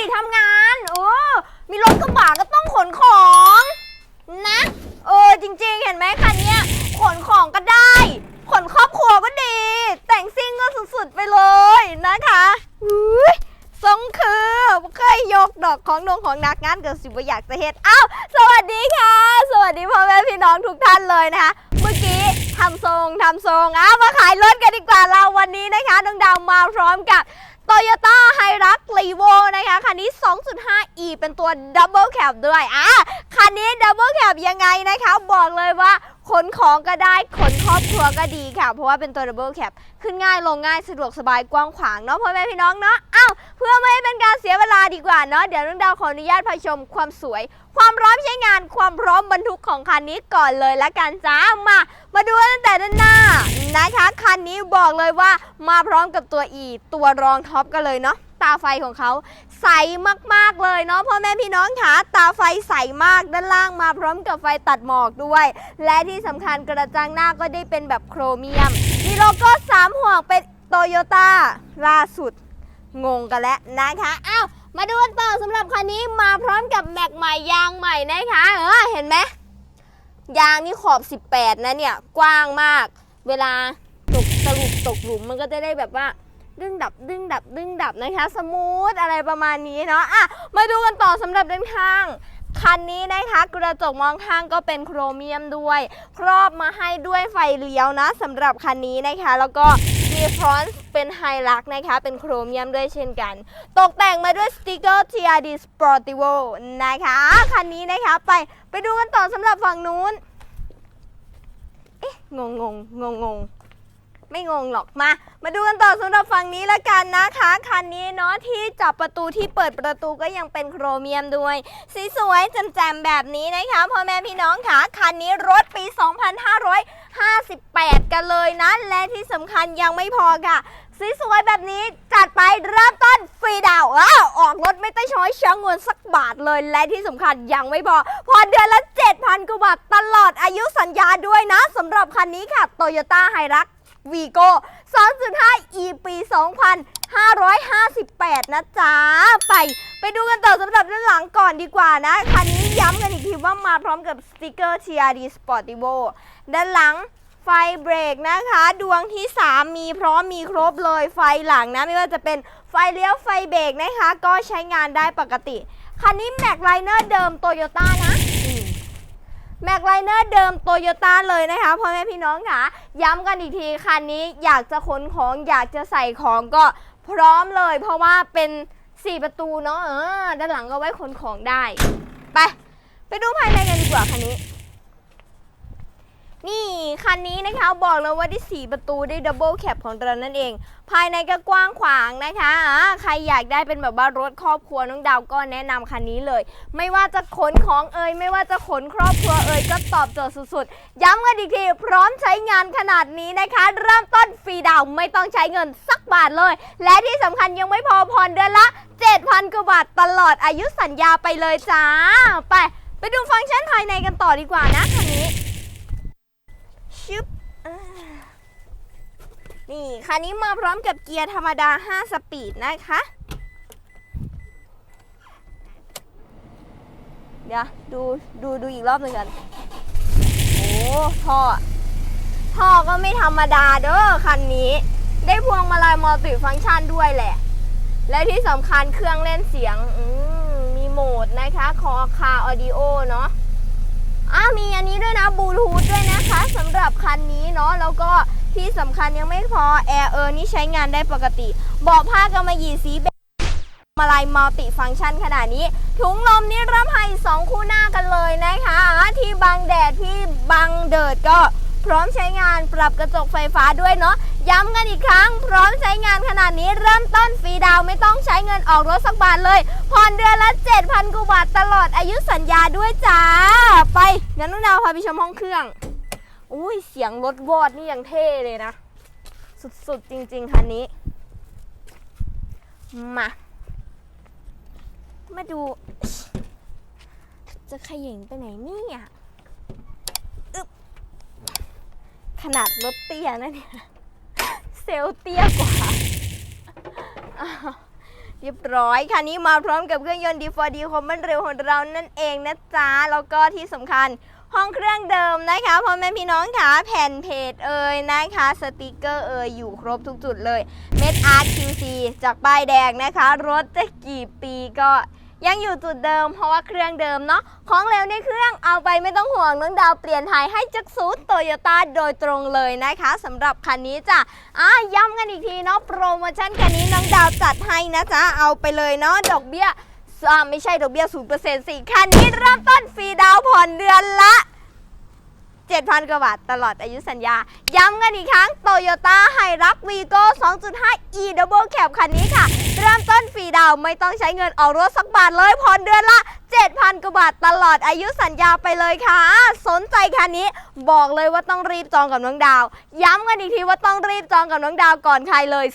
ดิทำงานโอ้มีรถกระบะก็ต้องขนของ นะ เออจริงๆ เห็นไหมคันเนี้ยขนของก็ได้ ขนครอบครัวก็ดี แต่งซิ่งก็สุดๆไปเลยนะคะอุ้ยทรงคือเคยยกดอกของดงของนักงานเกับสิบอยากจะเฮ็ดอ้าวสวัสดีค่ะ สวัสดีพ่อแม่พี่น้องทุกท่านเลยนะคะ เมื่อกี้ทำทรงทำทรงอ้าวมาขายรถกันดีกว่าเราวันนี้นะคะน้องดาวมาพร้อมกับ Toyota h i r u x r e v o นะคะ คันนี้ 2.5e เป็นตัว Double Cab ด้วย อะ คันนี้ Double Cab ยังไงนะคะ บอกเลยว่าขนของก็ได้ขนครอบครัวก็ดีค่ะ เพราะว่าเป็นตัว Double Cab ขึ้นง่ายลงง่ายสะดวกสบายกว้างขวางเนาะพ่อแม่พี่น้องเนาะอ้าวเพื่อไม่ให้เป็นการเสียเวลาดีกว่าเนาะเดี๋ยวน้องดาวขออนุญาตพาชมความสวย ความพร้อมใช้งานความพร้อมบรรทุกของคันนี้ก่อนเลยละกันจ้ามา มาดูตั้งแต่ด้านหน้า นะคะคันนี้บอกเลยว่ามาพร้อมกับตัว E ตัวรองท็อปกันเลยเนาะตาไฟของเขาใสมากๆเลยเนาะพ่อแม่พี่น้องค่ะตาไฟใสมากด้านล่างมาพร้อมกับไฟตัดหมอกด้วย และที่สำคัญกระจังหน้าก็ได้เป็นแบบโครเมียม มีโลโก้สามห่วงเป็นโตโยต้าล่าสุดงงกันแล้วนะคะอ้าวมาดูกันต่อสำหรับคันนี้มาพร้อมกับแม็กใหม่ยางใหม่นะคะเออเห็นไหมยางนี่ขอบ 18 นะเนี่ย กว้างมาก เวลาตกสรุปตกหลุมมันก็จะได้แบบว่าดึงดับดึงดับดึงดับนะคะ สมูทอะไรประมาณนี้เนาะอะมาดูกันต่อสำหรับด้านข้างคันนี้นะคะกระจกมองข้างก็เป็นโครเมียมด้วย ครอบมาให้ด้วยไฟเลี้ยวนะสำหรับคันนี้นะคะ แล้วก็มีฟรอนต์เป็นไฮลักนะคะ เป็นโครเมียมด้วยเช่นกัน ตกแต่งมาด้วยสติกเกอร์ TRD Sportivo นะคะ คันนี้นะคะไปไปดูกันต่อสำหรับฝั่งนู้น งงงงงง ไม่งงหรอกมา มาดูกันต่อสำหรับฝั่งนี้ละกันนะคะ คันนี้เนาะที่จับประตูที่เปิดประตูก็ยังเป็นโครเมียมด้วย สีสวยแจ่มๆแบบนี้นะคะพ่อแม่พี่น้องค่ะคันนี้รถปี 2558 กันเลยนะ และที่สำคัญยังไม่พอค่ะสีสวยแบบนี้จัดไปเริ่มต้นฟรีดาวอ้าออกรถไม่ต้องช้อยเชื้อเงินสักบาทเลย และที่สำคัญยังไม่พอพอเดือนละ 7,000กว่าบาทตลอดอายุสัญญาด้วยนะสำหรับคันนี้ค่ะ Toyota h i r u x v ีโก้2.5 e ปี2558 นะจ๊ะ ไป ไปดูกันต่อสำหรับด้านหลังก่อนดีกว่านะ คันนี้ย้ำกันอีกทีว่ามาพร้อมกับสติกเกอร์ TRD Sportivo ด้านหลังไฟเบรกนะคะ ดวงที่ 3 มีพร้อมมีครบเลยไฟหลังนะ ไม่ว่าจะเป็นไฟเลี้ยวไฟเบรกนะคะ ก็ใช้งานได้ปกติ คันนี้แม็กไลเนอร์เดิมโตโยต้านะ แม็กไลเนอร์เดิมโตโยต้าเลยนะคะพ่อแม่พี่น้องค่ะย้ำกันอีกทีคันนี้อยากจะขนของอยากจะใส่ของก็พร้อมเลย เพราะว่าเป็น 4 ประตูเนาะเออด้านหลังก็ไว้ขนของได้ ไป ไปดูภายในกันดีกว่าคันนี้ นี่คันนี้นะคะบอกเลยว่าได้ 4 ประตูได้ดับเบิลแคปของเรานั่นเอง ภายในก็กว้างขวางนะคะอ่าใครอยากได้เป็นแบบว่ารถครอบครัวน้องดาวก็แนะนำคันนี้เลย ไม่ว่าจะขนของเอ่ยไม่ว่าจะขนครอบครัวเอ่ยก็ตอบโจทย์สุดๆ ย้ำกันอีกทีพร้อมใช้งานขนาดนี้นะคะ เริ่มต้นฟรีดาวน์ไม่ต้องใช้เงินสักบาทเลย และที่สำคัญยังไม่พอผ่อนเดือนละ 7,000กว่าบาทตลอดอายุสัญญาไปเลยจ้า ไป ไปดูฟังก์ชันภายในกันต่อดีกว่านะคันนี้ นี่คันนี้มาพร้อมกับเกียร์ธรรมดา 5 สปีดนะคะ เดี๋ยวดูดูดูอีกรอบหนึ่งกัน โอ้ท่อ ท่อก็ไม่ธรรมดาเด้อคันนี้ ได้พวงมาลัยมัลติฟังก์ชันด้วยแหละ และที่สำคัญเครื่องเล่นเสียงมมีโหมดนะคะ คอคาออดิโอเนาะอะมีอันนี้ด้วยนะบลูทูธด้วยนะคะสำหรับคันนี้เนาะแล้วก็ ที่สำคัญยังไม่พอแอร์เออร์นี่ใช้งานได้ปกติเบาะผ้ากำมะหยี่สีแบบมาลายมัลติฟังก์ชันขนาดนี้ ถุงลมนี่รับให้สองคู่หน้ากันเลยนะคะ ที่บังแดดที่บังเดิดก็พร้อมใช้งานปรับกระจกไฟฟ้าด้วยเนาะย้ำกันอีกครั้ง พร้อมใช้งานขนาดนี้เริ่มต้นฟรีดาวไม่ต้องใช้เงินออกรถสักบาทเลยผ่อนเดือนละ 7,000กว่าบาทตลอดอายุสัญญาด้วยจ้า ไปงั้นน้องดาวพาไปชมห้องเครื่อง อุ้ยเสียงรถวอดนี่ยังเท่เลยนะ สุดๆจริง ๆ คันนี้ มา มาดู จะขย่งไปไหนเนี่ยอึบขนาดรถเตี้ยนะเนี่ย เซลเตี้ยกว่าเรียบร้อยคันนี้มาพร้อมกับเครื่องยนต์ D4D ความมันเร็วของเรานั่นเองนะจ๊ะ แล้วก็ที่สำคัญ ห้องเครื่องเดิมนะคะพ่อแม่พี่น้องค่ะแผ่นเพจเอ่ยนะคะสติกเกอร์เอ่ยอยู่ครบทุกจุดเลยเม็ดอาร์ QC จากป้ายแดงนะคะ รถจะกี่ปีก็ยังอยู่จุดเดิม เพราะว่าเครื่องเดิมเนาะของเร็วในเครื่องเอาไปไม่ต้องห่วงน้องดาวเปลี่ยนถ่ายให้จากศูนย์โตโยต้าโดยตรงเลยนะคะสำหรับคันนี้จ้ะอะย้ำกันอีกทีเนาะโปรโมชั่นคันนี้น้องดาวจัดให้นะจ๊ะเอาไปเลยเนาะดอกเบี้ยอ่าไม่ใช่ดอกเบี้ยศูนย์เปอร์เซ็นต์สี่คันนี้เริ่มต้นฟรีดาว ผ่อนเดือนละ 7,000 กว่าบาทตลอดอายุสัญญา ย้ำกันอีกครั้ง Toyota h i r u x Vigo 2.5 e Double Cab คันนี้ค่ะ เริ่มต้นฟรีดาวไม่ต้องใช้เงินออกรถสักบาทเลยผ่อนเดือนละ 7,000 กว่าบาทตลอดอายุสัญญาไปเลยค่ะ สนใจคันนี้บอกเลยว่าต้องรีบจองกับน้องดาว ย้ำกันอีกทีว่าต้องรีบจองกับน้องดาวก่อนใครเลย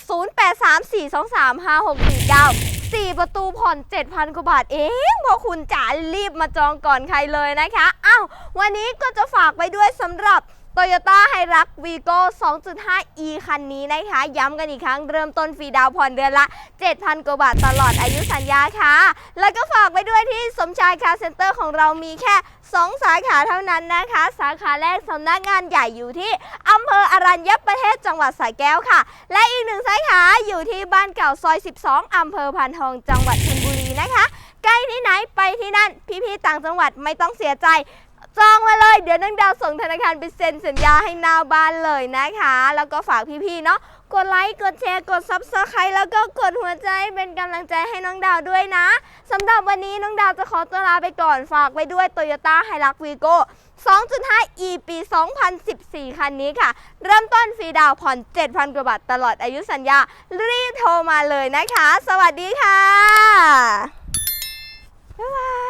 0834235649 4 ประตูผ่อน 7,000 กว่าบาทเองพอคุณจ๋ารีบมาจองก่อนใครเลยนะคะ อ้าว วันนี้ก็จะฝากไปด้วยสำหรับ Toyota h i r u x Vigo 2.5e คันนี้นะคะ ย้ำกันอีกครั้งเริ่มต้นฟรีดาวผ่อนเดือนละ 7,000 กว่าบาทตลอดอายุสัญญาค่ะ แล้วก็ฝากไปด้วยที่สมชายคาเซ็นเตอร์ของเรามีแค่ 2 สาขาเท่านั้นนะคะ สาขาแรกสำนักงานใหญ่อยู่ที่อำเภออรัญญประเทศจังหวัดสระแก้วค่ะ และอีกหนึ่งสาขาอยู่ที่บ้านเก่าซอย 12 อำเภอพานทองจังหวัดชลบุรีนะคะ ใกล้ที่ไหนไปที่นั่นพี่ๆต่างจังหวัดไม่ต้องเสียใจ จองมาเลย เดี๋ยวนังดาวส่งธนาคารไปเซ็นสัญญาให้หน้าบ้านเลยนะคะ แล้วก็ฝากพี่ๆเนาะกดไลค์ กดแชร์ กดซับสไครต์แล้วก็กดหัวใจเป็นกำลังใจให้น้องดาวด้วยนะสำหรับวันนี้น้องดาวจะขอตัวลาไปก่อนฝากไว้ด้วย Toyota h i l u x Vigo 2.5 e ปี 2014 คันนี้ค่ะ เริ่มต้นฟรีดาวผ่อน 7,000 กว่าบาทตลอดอายุสัญญา รีบโทรมาเลยนะคะ สวัสดีค่ะ บ๊ายบาย